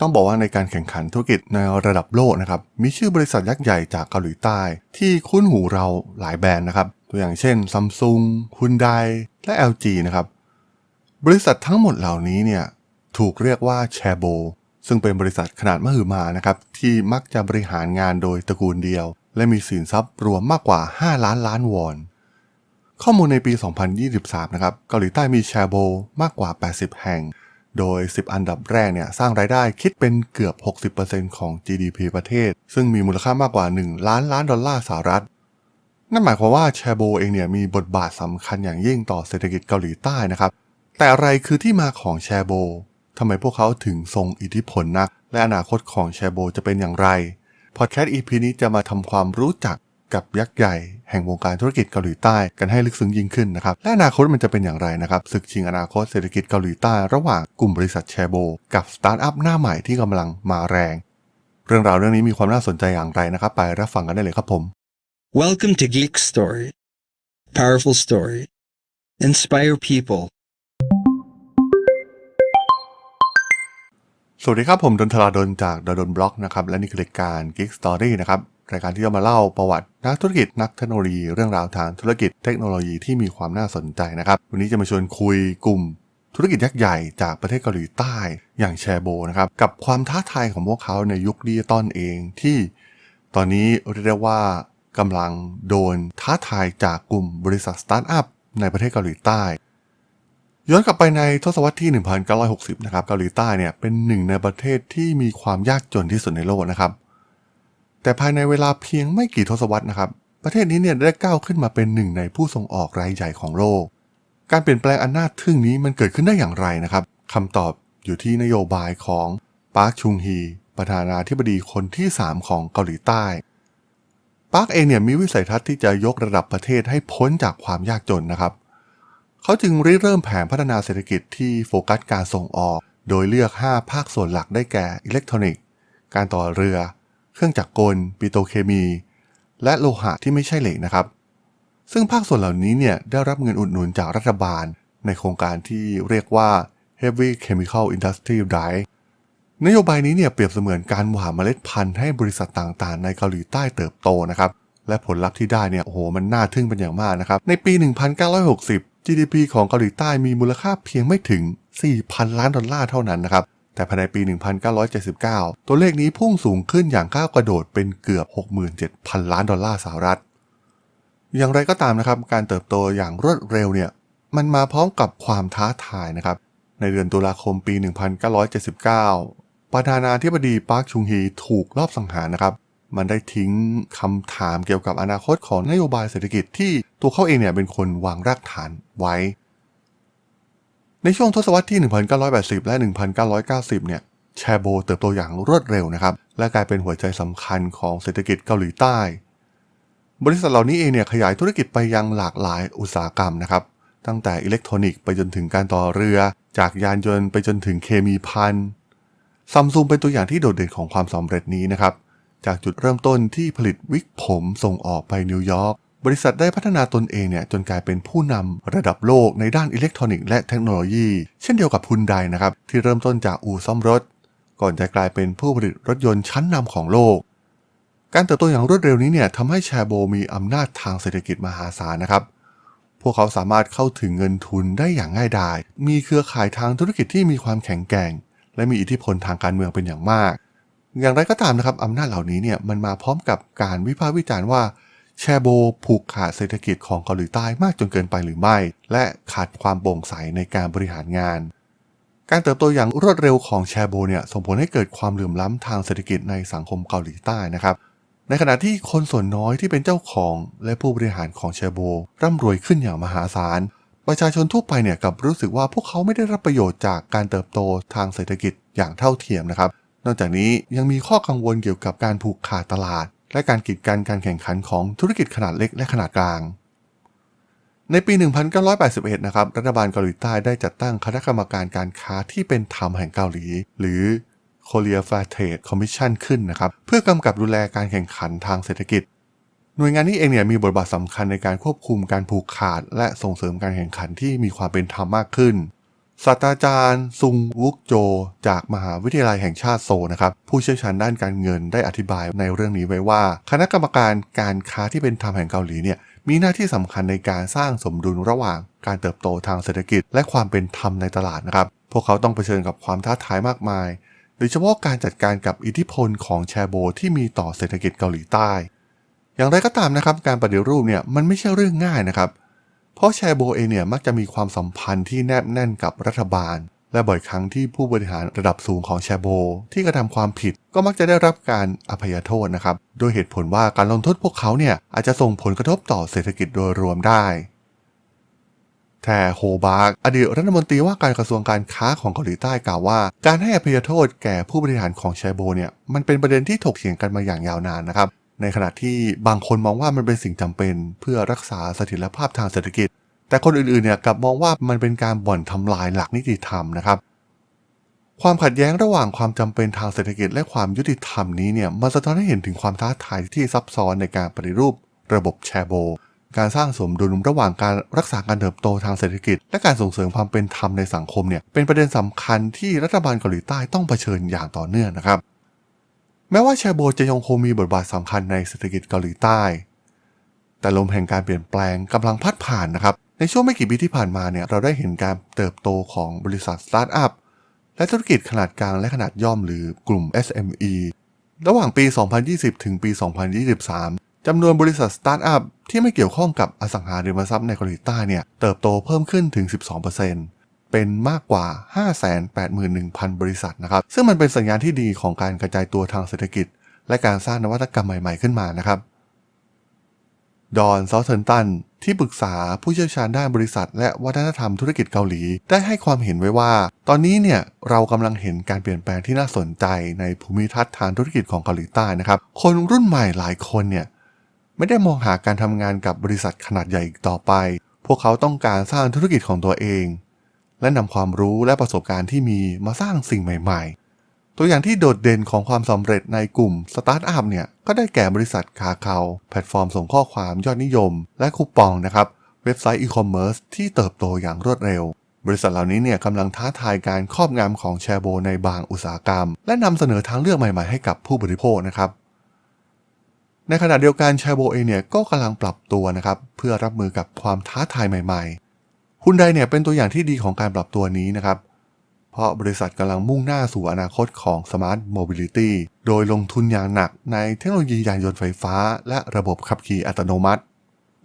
ต้องบอกว่าในการแข่งขันธุรกิจในระดับโลกนะครับ มีชื่อบริษัทยักษ์ใหญ่จากเกาหลีใต้ ที่คุ้นหูเราหลายแบรนด์นะครับ ตัวอย่างเช่น Samsung Hyundai และ LG นะครับ บริษัททั้งหมดเหล่านี้เนี่ยถูกเรียกว่าแชโบซึ่งเป็นบริษัทขนาดมหึมานะครับ ที่มักจะบริหารงานโดยตระกูลเดียว และมีสินทรัพย์รวมมากกว่า 5 ล้านล้านวอน ข้อมูลในปี 2023 นะครับ เกาหลีใต้มีแชโบมากกว่า 80 แห่ง โดย 10 อันดับแรกเนี่ยสร้างรายได้คิดเป็นเกือบ 60%ของ GDP ประเทศ ซึ่งมีมูลค่ามากกว่า 1 ล้านล้านดอลลาร์สหรัฐ นั่นหมายความว่าแชโบเองเนี่ยมีบทบาทสำคัญอย่างยิ่งต่อเศรษฐกิจเกาหลีใต้นะครับ แต่อะไรคือที่มาของแชโบทำไมพวกเขาถึงทรงอิทธิพลนัก และอนาคตของแชโบจะเป็นอย่างไร พอดแคสต์ EP นี้จะมาทำความรู้จัก กับยักษ์ใหญ่แห่งวงการธุรกิจเกาหลีใต้กันให้ลึกซึ้งยิ่งขึ้นนะครับ และอนาคตมันจะเป็นอย่างไรนะครับศึกชิงอนาคตเศรษฐกิจเกาหลีใต้ระหว่างกลุ่มบริษัทแชโบ กับสตาร์ทอัพหน้าใหม่ที่กำลังมาแรง เรื่องราวเรื่องนี้มีความน่าสนใจอย่างไรนะครับ ไปรับฟังกันได้เลยครับผม Welcome to Geek Story. Powerful story. Inspire people. สวัสดีครับผมดนทราดนจากดนบล็อกนะครับและนี่คือรายการ Geek Story นะครับ รายการที่จะมาเล่าประวัตินักธุรกิจนักเทคโนโลยี เรื่องราวทางธุรกิจเทคโนโลยีที่มีความน่าสนใจนะครับ วันนี้จะมาชวนคุยกลุ่มธุรกิจยักษ์ใหญ่จากประเทศเกาหลีใต้อย่างแชโบนะครับกับความท้าทายของพวกเขาในยุคดิจิตอลเองที่ ตอนนี้เรียกได้ว่ากำลังโดนท้าทายจากกลุ่มบริษัทสตาร์ทอัพในประเทศเกาหลีใต้ ย้อนกลับไปในทศวรรษที่ 1960 นะครับเกาหลีใต้เนี่ยเป็นหนึ่งในประเทศที่มีความยากจนที่สุดในโลกนะครับ แต่ภายในเวลาเพียงไม่กี่ทศวรรษนะครับ ประเทศนี้เนี่ยได้ก้าวขึ้นมาเป็นหนึ่งในผู้ส่งออกรายใหญ่ของโลก การเปลี่ยนแปลงอันน่าทึ่งนี้มันเกิดขึ้นได้อย่างไรนะครับคำตอบอยู่ที่นโยบายของปาร์คชุงฮีประธานาธิบดีคนที่ 3 ของเกาหลีใต้ ปาร์คเองเนี่ยมีวิสัยทัศน์ที่จะยกระดับประเทศให้พ้นจากความยากจนนะครับ เขาจึงริเริ่มแผนพัฒนาเศรษฐกิจที่โฟกัสการส่งออก โดยเลือก 5 ภาคส่วนหลักได้แก่อิเล็กทรอนิกส์ การต่อเรือ เครื่องจักรกล ปิโตเคมี และโลหะที่ไม่ใช่เหล็กนะครับ ซึ่งภาคส่วนเหล่านี้เนี่ยได้รับเงินอุดหนุนจากรัฐบาล ในโครงการที่เรียกว่า Heavy Chemical Industry Drive นโยบายนี้เนี่ยเปรียบเสมือนการหว่านเมล็ดพันธุ์ให้บริษัทต่างๆ ในเกาหลีใต้เติบโตนะครับ และผลลัพธ์ที่ได้เนี่ยโอ้โหมันน่าทึ่งเป็นอย่างมากนะครับ ในปี 1960 GDP ของเกาหลีใต้มีมูลค่าเพียงไม่ถึง 4,000 ล้านดอลลาร์เท่านั้นนะครับ แต่ภายในปี 1979 ตัวเลขนี้พุ่งสูงขึ้นอย่างก้าวกระโดดเป็นเกือบ 67,000 ล้านดอลลาร์สหรัฐ อย่างไรก็ตามนะครับ การเติบโตอย่างรวดเร็วเนี่ย มันมาพร้อมกับความท้าทายนะครับ ในเดือนตุลาคมปี 1979 ประธานาธิบดีปาร์คชุงฮีถูกลอบสังหารนะครับ มันได้ทิ้งคำถามเกี่ยวกับอนาคตของนโยบายเศรษฐกิจที่ตัวเขาเองเนี่ยเป็นคนวางรากฐานไว้ ในช่วงทศวรรษที่ 1980 และ 1990 เนี่ยแชโบเติบโตอย่างรวดเร็วนะครับ และกลายเป็นหัวใจสำคัญของเศรษฐกิจเกาหลีใต้ บริษัทเหล่านี้เองเนี่ยขยายธุรกิจไปยังหลากหลายอุตสาหกรรมนะครับ ตั้งแต่อิเล็กทรอนิกส์ไปจนถึงการต่อเรือ จากยานยนต์ไปจนถึงเคมีพันซัมซุงเป็นตัวอย่างที่โดดเด่นของความสำเร็จนี้นะครับ จากจุดเริ่มต้นที่ผลิตวิกผมส่งออกไปนิวยอร์ก บริษัทได้พัฒนาตนเองเนี่ยจนกลายเป็นผู้นำระดับโลกในด้านอิเล็กทรอนิกส์และเทคโนโลยี เช่นเดียวกับฮุนไดนะครับที่เริ่มต้นจากอู่ซ่อมรถ ก่อนจะกลายเป็นผู้ผลิตรถยนต์ชั้นนำของโลก การเติบโตอย่างรวดเร็วนี้เนี่ยทำให้แชโบมีอำนาจทางเศรษฐกิจมหาศาลนะครับพวกเขาสามารถเข้าถึงเงินทุนได้อย่างง่ายดาย มีเครือข่ายทางธุรกิจที่มีความแข็งแกร่ง และมีอิทธิพลทางการเมืองเป็นอย่างมาก อย่างไรก็ตามนะครับอำนาจเหล่านี้เนี่ยมันมาพร้อมกับการวิพากษ์วิจารณ์ว่า แชโบผูกขาดเศรษฐกิจของเกาหลีใต้มากจนเกินไปหรือไม่ และขาดความโปร่งใสในการบริหารงาน การเติบโตอย่างรวดเร็วของแชโบเนี่ยส่งผลให้เกิดความเหลื่อมล้ำทางเศรษฐกิจในสังคมเกาหลีใต้นะครับ ในขณะที่คนส่วนน้อยที่เป็นเจ้าของและผู้บริหารของแชโบร่ำรวยขึ้นอย่างมหาศาล ประชาชนทั่วไปเนี่ยกับรู้สึกว่าพวกเขาไม่ได้รับประโยชน์จากการเติบโตทางเศรษฐกิจอย่างเท่าเทียมนะครับ นอกจากนี้ยังมีข้อกังวลเกี่ยวกับการผูกขาดตลาด และการกีดกันการแข่งขันของธุรกิจขนาดเล็กและขนาดกลาง ในปี 1981 นะครับ รัฐบาลเกาหลีใต้ได้จัดตั้งคณะกรรมการการค้าที่เป็นธรรมแห่งเกาหลี หรือ Korea Fair Trade Commission ขึ้นนะครับ เพื่อกำกับดูแลการแข่งขันทางเศรษฐกิจ หน่วยงานนี้เองเนี่ยมีบทบาทสำคัญในการควบคุมการผูกขาด และส่งเสริมการแข่งขันที่มีความเป็นธรรมมากขึ้น ศาสตราจารย์ซุงวุกโจ จากมหาวิทยาลัยแห่งชาติโซนะครับผู้เชี่ยวชาญด้านการเงินได้อธิบายในเรื่องนี้ไว้ว่า คณะกรรมการการค้าที่เป็นธรรมแห่งเกาหลีเนี่ยมีหน้าที่สำคัญในการสร้างสมดุลระหว่างการเติบโตทางเศรษฐกิจ และความเป็นธรรมในตลาดนะครับพวกเขาต้องเผชิญกับความท้าทายมากมายโดยเฉพาะการจัดการกับอิทธิพลของแชโบที่มีต่อเศรษฐกิจเกาหลีใต้ อย่างไรก็ตามนะครับการปฏิรูปเนี่ยมันไม่ใช่เรื่องง่ายนะครับ เพราะแชโบเองเนี่ยมักจะมีความสัมพันธ์ที่แนบแน่นกับรัฐบาล และบ่อยครั้งที่ผู้บริหารระดับสูงของแชโบ ที่กระทำความผิดก็มักจะได้รับการอภัยโทษนะครับ โดยเหตุผลว่าการลงโทษพวกเขาเนี่ยอาจจะส่งผลกระทบต่อเศรษฐกิจโดยรวมได้แต่โฮบาร์กอดีตรัฐมนตรีว่าการกระทรวงการค้าของเกาหลีใต้กล่าวว่า การให้อภัยโทษแก่ผู้บริหารของแชโบเนี่ยมันเป็นประเด็นที่ถกเถียงกันมาอย่างยาวนานนะครับ ในขณะที่บางคนมองว่ามันเป็นสิ่งจำเป็น เพื่อรักษาเสถียรภาพทางเศรษฐกิจ แต่คนอื่นๆเนี่ยกลับมองว่ามันเป็นการบ่อนทำลายหลักนิติธรรมนะครับ ความขัดแย้งระหว่างความจำเป็นทางเศรษฐกิจและความยุติธรรมนี้เนี่ยมันสะท้อนให้เห็นถึงความท้าทายที่ซับซ้อนในการปฏิรูป ระบบแชโบ การสร้างสมดุลระหว่างการรักษาการเติบโตทางเศรษฐกิจ และการส่งเสริมความเป็นธรรมในสังคมเนี่ยเป็นประเด็นสำคัญที่รัฐบาลเกาหลีใต้ต้องเผชิญอย่างต่อเนื่องนะครับ แม้ว่าแชโบจะยังคงมีบทบาทสำคัญในเศรษฐกิจเกาหลีใต้ แต่ลมแห่งการเปลี่ยนแปลงกำลังพัดผ่านนะครับ ในช่วงไม่กี่ปีที่ผ่านมาเนี่ยเราได้เห็นการเติบโตของบริษัทสตาร์ทอัพและธุรกิจขนาดกลางและขนาดย่อมหรือกลุ่ม SME ระหว่างปี 2020 ถึงปี 2023 จำนวนบริษัทสตาร์ทอัพที่ไม่เกี่ยวข้องกับอสังหาริมทรัพย์ในเกาหลีใต้เนี่ยเติบโตเพิ่มขึ้นถึง 12% เป็นมากกว่า 581,000 บริษัทนะครับ ซึ่งมันเป็นสัญญาณที่ดีของการกระจายตัวทางเศรษฐกิจ และการสร้างนวัตกรรมใหม่ๆขึ้นมานะครับ ดอนซอเทิร์นตันที่ปรึกษาผู้เชี่ยวชาญด้านบริษัท และวัฒนธรรมธุรกิจเกาหลี ได้ให้ความเห็นไว้ว่า ตอนนี้เนี่ยเรากำลังเห็นการเปลี่ยนแปลงที่น่าสนใจในภูมิทัศน์ทางธุรกิจของเกาหลีใต้นะครับ คนรุ่นใหม่หลายคนเนี่ยไม่ได้มองหาการทำงานกับบริษัทขนาดใหญ่อีกต่อไป พวกเขาต้องการสร้างธุรกิจของตัวเอง และนำความรู้และประสบการณ์ที่มีมาสร้างสิ่งใหม่ๆ ตัวอย่างที่โดดเด่นของความสำเร็จในกลุ่มสตาร์ทอัพเนี่ยก็ได้แก่บริษัทคาเคาแพลตฟอร์มส่งข้อความยอดนิยม และคูปองนะครับเว็บไซต์อีคอมเมิร์ซที่เติบโตอย่างรวดเร็ว บริษัทเหล่านี้เนี่ยกำลังท้าทายการครอบงำของแชร์โบในบางอุตสาหกรรม และนำเสนอทางเลือกใหม่ๆให้กับผู้บริโภคนะครับในขณะเดียวกันแชร์โบเองเนี่ยก็กำลังปรับตัวนะครับเพื่อรับมือกับความท้าทายใหม่ๆ ฮุนไดเนี่ยเป็นตัวอย่างที่ดีของการปรับตัวนี้นะครับ เพราะบริษัทกำลังมุ่งหน้าสู่อนาคตของ Smart Mobility โดยลงทุนอย่างหนักในเทคโนโลยียานยนต์ไฟฟ้า และระบบขับขี่อัตโนมัติ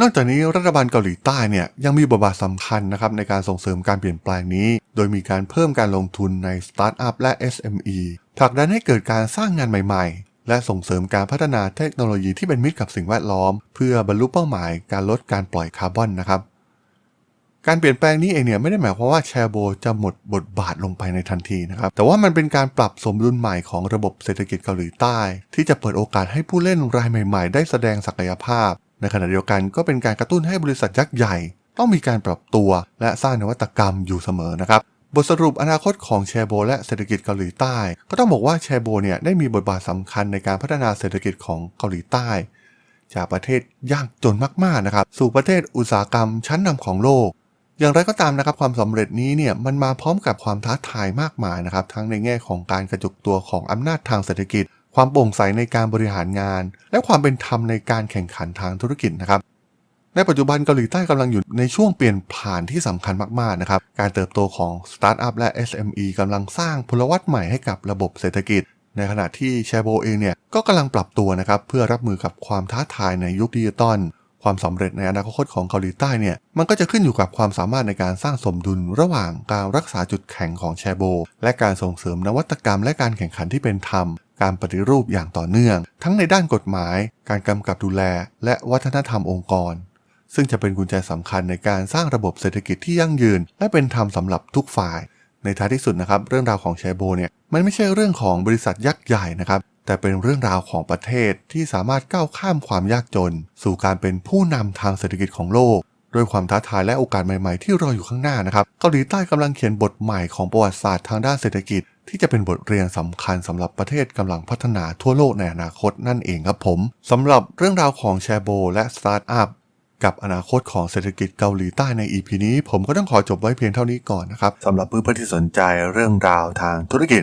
นอกจากนี้รัฐบาลเกาหลีใต้เนี่ยยังมีบทบาทสำคัญนะครับในการส่งเสริมการเปลี่ยนแปลงนี้ โดยมีการเพิ่มการลงทุนในสตาร์ทอัพและ SME ผลักดันให้เกิดการสร้างงานใหม่ ๆและส่งเสริมการพัฒนาเทคโนโลยีที่เป็นมิตรกับสิ่งแวดล้อม เพื่อบรรลุเป้าหมายการลดการปล่อยคาร์บอนนะครับ การเปลี่ยนแปลงนี้เองเนี่ยไม่ได้หมายความว่าแชร์โบจะหมดบทบาทลงไปในทันทีนะครับ แต่ว่ามันเป็นการปรับสมดุลใหม่ของระบบเศรษฐกิจเกาหลีใต้ ที่จะเปิดโอกาสให้ผู้เล่นรายใหม่ๆ ได้แสดงศักยภาพ ในขณะเดียวกันก็เป็นการกระตุ้นให้บริษัทยักษ์ใหญ่ ต้องมีการปรับตัว และสร้างนวัตกรรมอยู่เสมอนะครับบทสรุปอนาคตของแชโบและเศรษฐกิจเกาหลีใต้ ก็ต้องบอกว่าแชโบเนี่ยได้มีบทบาทสำคัญในการพัฒนาเศรษฐกิจของเกาหลีใต้ จากประเทศยากจนมากๆนะครับสู่ประเทศอุตสาหกรรมชั้นนำของโลก อย่างไรก็ตามนะครับความสำเร็จนี้เนี่ยมันมาพร้อมกับความท้าทายมากมายนะครับทั้งในแง่ของการกระจุกตัวของอำนาจทางเศรษฐกิจ ความโปร่งใสในการบริหารงาน และความเป็นธรรมในการแข่งขันทางธุรกิจนะครับในปัจจุบันเกาหลีใต้กำลังอยู่ในช่วงเปลี่ยนผ่านที่สำคัญมากๆนะครับการเติบโตของสตาร์ทอัพและ SME กำลังสร้างพลวัตใหม่ให้กับระบบเศรษฐกิจ ในขณะที่แชโบเองเนี่ยก็กำลังปรับตัวนะครับเพื่อรับมือกับความท้าทายในยุคดิจิตอล ความสำเร็จในอนาคตของเกาหลีใต้เนี่ยมันก็จะขึ้นอยู่กับความสามารถในการสร้างสมดุลระหว่างการรักษาจุดแข็งของแชโบ และการส่งเสริมนวัตกรรมและการแข่งขันที่เป็นธรรม การปฏิรูปอย่างต่อเนื่อง ทั้งในด้านกฎหมาย การกำกับดูแล และวัฒนธรรมองค์กร ซึ่งจะเป็นกุญแจสำคัญในการสร้างระบบเศรษฐกิจที่ยั่งยืน และเป็นธรรมสำหรับทุกฝ่าย ในท้ายที่สุดนะครับเรื่องราวของแชโบเนี่ยมันไม่ใช่เรื่องของบริษัทยักษ์ใหญ่นะครับ แต่เป็นเรื่องราวของประเทศที่สามารถก้าวข้ามความยากจน สู่การเป็นผู้นำทางเศรษฐกิจของโลกด้วยความท้าทายและโอกาสใหม่ๆ ที่รออยู่ข้างหน้านะครับเกาหลีใต้กำลังเขียนบทใหม่ของประวัติศาสตร์ทางด้านเศรษฐกิจ ที่จะเป็นบทเรียนสำคัญสำหรับประเทศกำลังพัฒนาทั่วโลกในอนาคตนั่นเองครับผมสำหรับเรื่องราวของแชโบ และสตาร์ทอัพกับอนาคตของเศรษฐกิจเกาหลีใต้ใน EP นี้ ผมก็ต้องขอจบไว้เพียงเท่านี้ก่อนนะครับสำหรับเพื่อนๆที่สนใจเรื่องราวทางธุรกิจ